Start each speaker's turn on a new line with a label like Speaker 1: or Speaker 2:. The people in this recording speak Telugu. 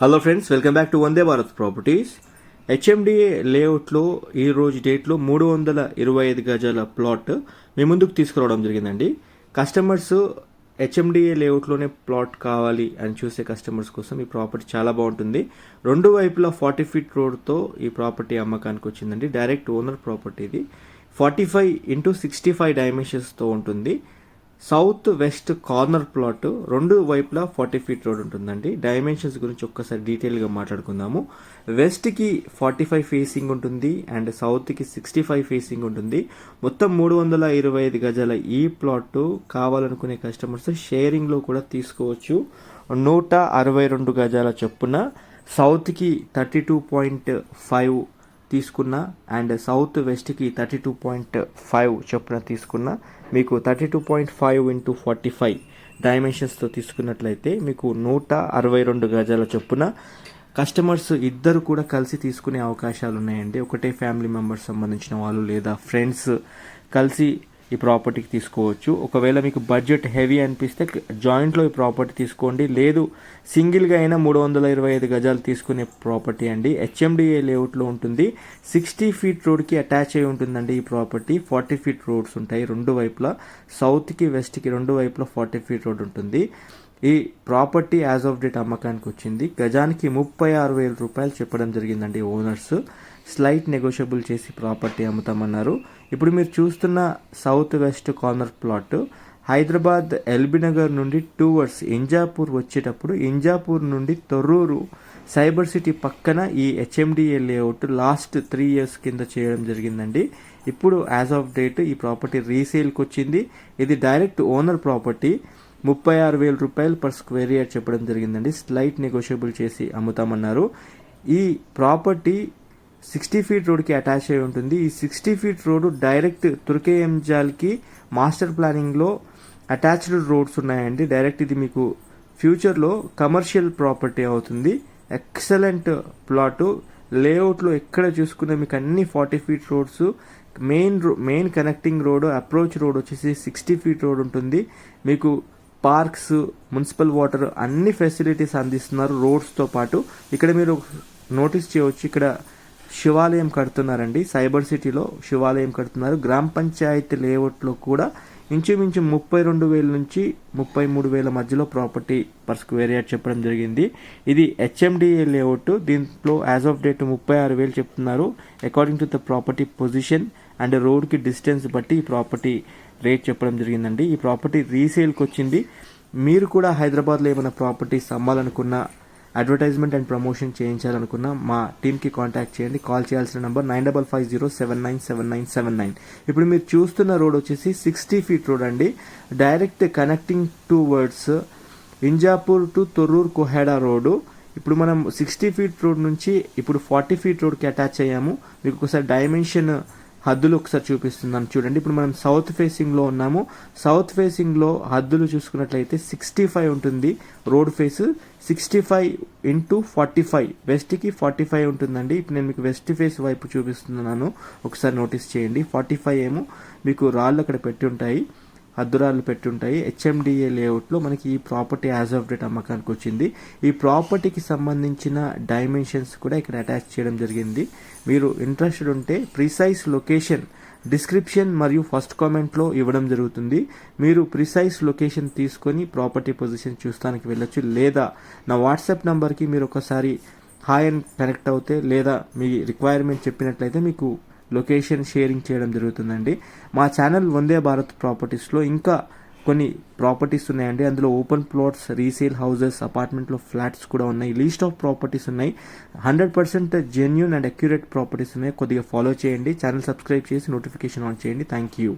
Speaker 1: Hello friends welcome back to Vande Bharat properties HMDA లేఅవుట్లో ఈ రోజు డేట్లో మూడు వందల ఇరవై ఐదు గజాల ప్లాట్ మీ ముందుకు తీసుకురావడం జరిగిందండి. కస్టమర్స్ హెచ్ఎండిఏ లేఅవుట్లోనే ప్లాట్ కావాలి అని చూసే కస్టమర్స్ కోసం ఈ ప్రాపర్టీ చాలా బాగుంటుంది. రెండు వైపులా ఫార్టీ ఫీట్ రోడ్తో ఈ ప్రాపర్టీ అమ్మకానికి వచ్చిందండి. డైరెక్ట్ ఓనర్ ప్రాపర్టీ ఇది. Forty five into sixty five డైమెన్షన్స్తో ఉంటుంది. సౌత్ వెస్ట్ కార్నర్ ప్లాట్ రెండు వైపులా ఫార్టీ ఫీట్ రోడ్ ఉంటుందండి. డైమెన్షన్స్ గురించి ఒక్కసారి డీటెయిల్గా మాట్లాడుకుందాము. వెస్ట్కి ఫార్టీ ఫైవ్ ఫేసింగ్ ఉంటుంది అండ్ సౌత్కి సిక్స్టీ ఫైవ్ ఫేసింగ్ ఉంటుంది. మొత్తం మూడు వందల ఇరవై ఐదు గజాల ఈ ప్లాట్ కావాలనుకునే కస్టమర్స్ షేరింగ్లో కూడా తీసుకోవచ్చు. నూట అరవై రెండు గజాల చొప్పున సౌత్కి థర్టీ టూ పాయింట్ ఫైవ్ తీసుకున్న అండ్ సౌత్ వెస్ట్కి థర్టీ టూ పాయింట్ ఫైవ్ చొప్పున తీసుకున్న మీకు thirty two point five into forty five డైమెన్షన్స్తో తీసుకున్నట్లయితే మీకు నూట అరవై రెండు గజాల చొప్పున కస్టమర్స్ ఇద్దరు కూడా కలిసి తీసుకునే అవకాశాలు ఉన్నాయండి ఒకటే ఫ్యామిలీ మెంబర్స్ సంబంధించిన వాళ్ళు లేదా ఫ్రెండ్స్ కలిసి ఈ ప్రాపర్టీకి తీసుకోవచ్చు. ఒకవేళ మీకు బడ్జెట్ హెవీ అనిపిస్తే జాయింట్లో ఈ ప్రాపర్టీ తీసుకోండి. లేదు సింగిల్గా అయినా మూడు వందల ఇరవై ఐదు గజాలు తీసుకునే ప్రాపర్టీ అండి. హెచ్ఎండిఏ లేఅవుట్లో ఉంటుంది. సిక్స్టీ ఫీట్ రోడ్కి అటాచ్ అయి ఉంటుందండి ఈ ప్రాపర్టీ ఫార్టీ ఫీట్ రోడ్స్ ఉంటాయి రెండు వైపులా. సౌత్కి వెస్ట్కి రెండు వైపులా ఫార్టీ ఫీట్ రోడ్ ఉంటుంది. ఈ ప్రాపర్టీ యాజ్ ఆఫ్ డేట్ అమ్మకానికి వచ్చింది. గజానికి ముప్పై ఆరు వేల రూపాయలు చెప్పడం జరిగిందండి ఓనర్స్ స్లైట్ నెగోషియబుల్ చేసి ప్రాపర్టీ అమ్ముతామన్నారు. ఇప్పుడు మీరు చూస్తున్న south west corner plot Hyderabad LB Nagar నుండి టూవర్డ్స్ ఇంజాపూర్ వచ్చేటప్పుడు ఇంజాపూర్ నుండి తొర్రూరు సైబర్ సిటీ పక్కన ఈ HMDA layout last three years కింద చేయడం జరిగిందండి. ఇప్పుడు యాజ్ ఆఫ్ డేట్ ఈ ప్రాపర్టీ రీసేల్కి వచ్చింది. ఇది డైరెక్ట్ ఓనర్ ప్రాపర్టీ. ముప్పై ఆరు వేల రూపాయలు పర్ స్క్వేర్ ఇయర్ చెప్పడం జరిగిందండి. స్లైట్ నెగోషియబుల్ చేసి అమ్ముతామన్నారు. ఈ ప్రాపర్టీ సిక్స్టీ ఫీట్ రోడ్కి అటాచ్ అయి ఉంటుంది. ఈ సిక్స్టీ ఫీట్ రోడ్ డైరెక్ట్ తుర్కేఎంజాల్కి మాస్టర్ ప్లానింగ్లో అటాచ్డ్ రోడ్స్ ఉన్నాయండి. డైరెక్ట్ ఇది మీకు ఫ్యూచర్లో కమర్షియల్ ప్రాపర్టీ అవుతుంది. Excellent plot. లేఅవుట్లో ఎక్కడ చూసుకున్నా మీకు అన్ని forty feet roads. Main road main connecting road approach road వచ్చేసి సిక్స్టీ ఫీట్ రోడ్ ఉంటుంది. మీకు పార్క్స్ మున్సిపల్ వాటర్ అన్ని ఫెసిలిటీస్ అందిస్తున్నారు రోడ్స్తో పాటు. ఇక్కడ మీరు నోటీస్ చేయవచ్చు. ఇక్కడ శివాలయం కడుతున్నారండి. సైబర్ సిటీలో శివాలయం కడుతున్నారు. గ్రామ పంచాయతీ లేఅవుట్లో కూడా ఇంచుమించు ముప్పై రెండు వేల నుంచి ముప్పై మూడు వేల మధ్యలో ప్రాపర్టీ పర్ స్క్వేర్ యార్డ్ చెప్పడం జరిగింది. ఇది హెచ్ఎండిఏ లేఅవుట్. దీంట్లో యాజ్ ఆఫ్ డేట్ ముప్పై ఆరు వేలు చెప్తున్నారు. According to the property position and రోడ్కి డిస్టెన్స్ బట్టి ఈ ప్రాపర్టీ రేట్ చెప్పడం జరిగిందండి. ఈ ప్రాపర్టీ రీసేల్కి వచ్చింది. మీరు కూడా హైదరాబాద్లో ఏమైనా ప్రాపర్టీస్ అమ్మాలనుకున్నా అడ్వర్టైజ్మెంట్ అండ్ ప్రమోషన్ చేయించాలనుకున్న మా టీమ్కి కాంటాక్ట్ చేయండి. కాల్ చేయాల్సిన number nine double five zero seven nine seven nine seven nine ఇప్పుడు మీరు చూస్తున్న రోడ్ వచ్చేసి సిక్స్టీ ఫీట్ రోడ్ అండి. Direct connecting towards Injapur to Torrur Koheda road ఇప్పుడు మనం సిక్స్టీ ఫీట్ రోడ్ నుంచి ఇప్పుడు ఫార్టీ ఫీట్ రోడ్కి అటాచ్ అయ్యాము. మీకు ఒకసారి డైమెన్షన్ హద్దులు ఒకసారి చూపిస్తున్నాను. చూడండి ఇప్పుడు మనం సౌత్ ఫేసింగ్లో ఉన్నాము. సౌత్ ఫేసింగ్లో హద్దులు చూసుకున్నట్లయితే సిక్స్టీ ఫైవ్ ఉంటుంది. Road face sixty five into forty five వెస్ట్కి forty five ఉంటుందండి. ఇప్పుడు నేను మీకు వెస్ట్ ఫేస్ వైపు చూపిస్తున్నాను. ఒకసారి నోటీస్ చేయండి. ఫార్టీ ఫైవ్ ఏమో మీకు రాళ్ళు అక్కడ పెట్టి ఉంటాయి. అద్దురాలు పెట్టి ఉంటాయి హెచ్ఎండిఏ లేఅవుట్లో మనకి ఈ ప్రాపర్టీ యాజ్ ఆఫ్ డేట్ అమ్మకానికి వచ్చింది. ఈ ప్రాపర్టీకి సంబంధించిన డైమెన్షన్స్ కూడా ఇక్కడ అటాచ్ చేయడం జరిగింది. మీరు ఇంట్రెస్టెడ్ ఉంటే ప్రిసైజ్ లొకేషన్ డిస్క్రిప్షన్ మరియు ఫస్ట్ కామెంట్లో ఇవ్వడం జరుగుతుంది. మీరు ప్రిసైజ్ లొకేషన్ తీసుకొని ప్రాపర్టీ పొజిషన్ చూస్తానికి వెళ్ళొచ్చు. లేదా నా వాట్సాప్ నెంబర్కి మీరు ఒకసారి హాయ్ అని కనెక్ట్ అవుతే లేదా మీ రిక్వైర్మెంట్ చెప్పినట్లయితే మీకు లొకేషన్ షేరింగ్ చేయడం జరుగుతుందండి. మా ఛానల్ వందే భారత్ ప్రాపర్టీస్లో ఇంకా కొన్ని ప్రాపర్టీస్ ఉన్నాయండి. అందులో ఓపెన్ ప్లాట్స్ రీసేల్ హౌసెస్ అపార్ట్మెంట్లో ఫ్లాట్స్ కూడా ఉన్నాయి. లీస్ట్ ఆఫ్ ప్రాపర్టీస్ ఉన్నాయి. Hundred percent genuine and accurate properties ఉన్నాయి. కొద్దిగా ఫాలో చేయండి. ఛానల్ సబ్స్క్రైబ్ చేసి నోటిఫికేషన్ ఆన్ చేయండి. Thank you